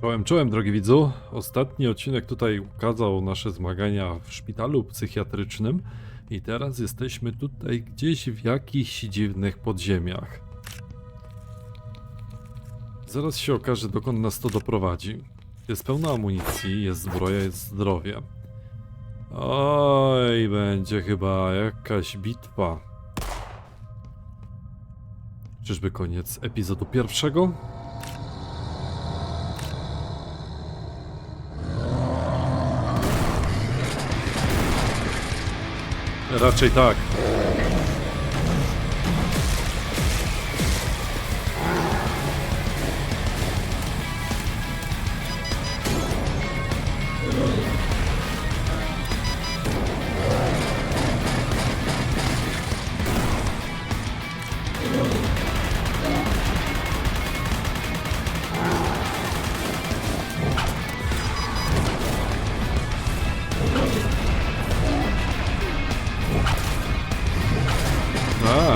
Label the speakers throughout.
Speaker 1: Czołem, czołem, drogi widzu. Ostatni odcinek tutaj ukazał nasze zmagania w szpitalu psychiatrycznym i teraz jesteśmy tutaj gdzieś w jakichś dziwnych podziemiach. Zaraz się okaże, dokąd nas to doprowadzi. Jest pełno amunicji, jest zbroja, jest zdrowie. Oj, będzie chyba jakaś bitwa. Czyżby koniec epizodu pierwszego? Raczej tak.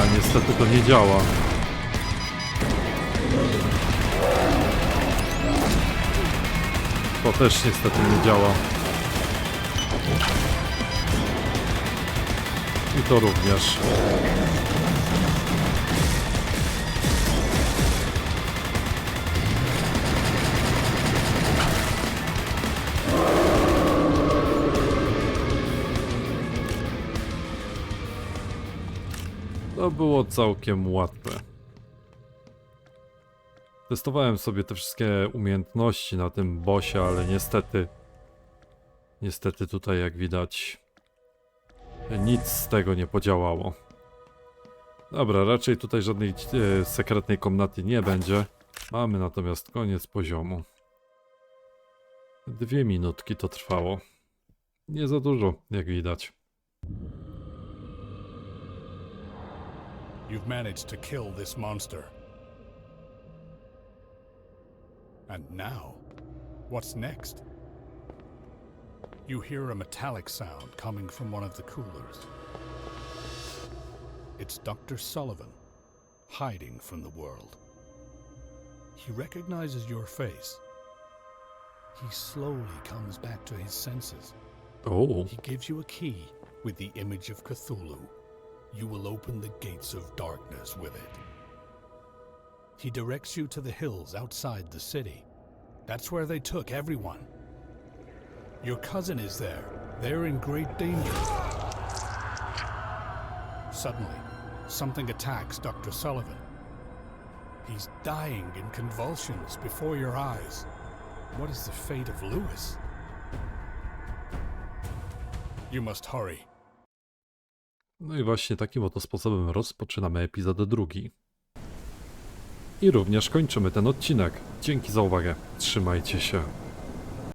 Speaker 1: Niestety to nie działa. To też niestety nie działa. I to również. To było całkiem łatwe. Testowałem sobie te wszystkie umiejętności na tym bosie, ale niestety. Niestety tutaj, jak widać, nic z tego nie podziałało. Dobra, raczej tutaj żadnej e, sekretnej komnaty nie będzie. Mamy natomiast koniec poziomu. Dwie minutki to trwało. Nie za dużo, jak widać.
Speaker 2: You've managed to kill this monster. And now, what's next? You hear a metallic sound coming from one of the coolers. It's Dr. Sullivan, hiding from the world. He recognizes your face. He slowly comes back to his senses.
Speaker 1: O,
Speaker 2: He gives you a key with the image of Cthulhu. You will open the gates of darkness with it. He directs you to the hills outside the city. That's where they took everyone. Your cousin is there. They're in great danger. Suddenly, something attacks Dr. Sullivan. He's dying in convulsions before your eyes. What is the fate of Lewis? You must hurry.
Speaker 1: No i właśnie takim oto sposobem rozpoczynamy epizod drugi. I również kończymy ten odcinek. Dzięki za uwagę. Trzymajcie się.